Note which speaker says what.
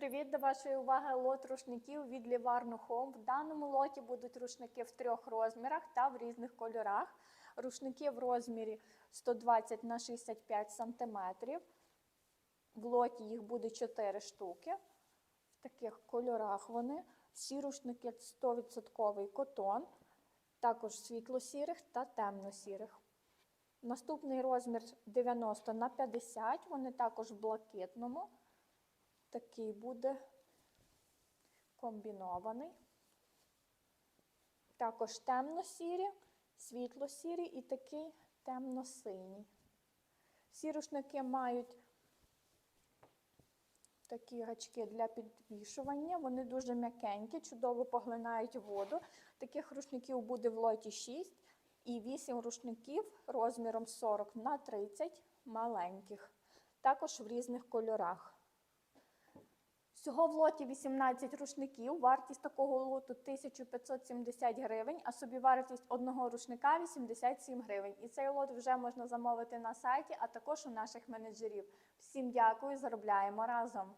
Speaker 1: привіт! До вашої уваги лот рушників від Livarno Home. В даному лоті будуть рушники в трьох розмірах та в різних кольорах. Рушники в розмірі 120 на 65 см. В лоті їх буде 4 штуки. В таких кольорах вони. Всі рушники 100% котон, також світло-сірих та темно-сірих. Наступний розмір 90 на 50, вони також в блакитному. Такий буде комбінований. Також темно-сірі, світло-сірі і такий темно-синій. Всі рушники мають такі гачки для підвішування. Вони дуже м'якенькі, чудово поглинають воду. Таких рушників буде в лоті 6 і 8 рушників розміром 40 на 30 маленьких. Також в різних кольорах. Всього в лоті 18 рушників. Вартість такого лоту 1570 гривень, а собівартість одного рушника 87 гривень. І цей лот вже можна замовити на сайті, а також у наших менеджерів. Всім дякую, заробляємо разом!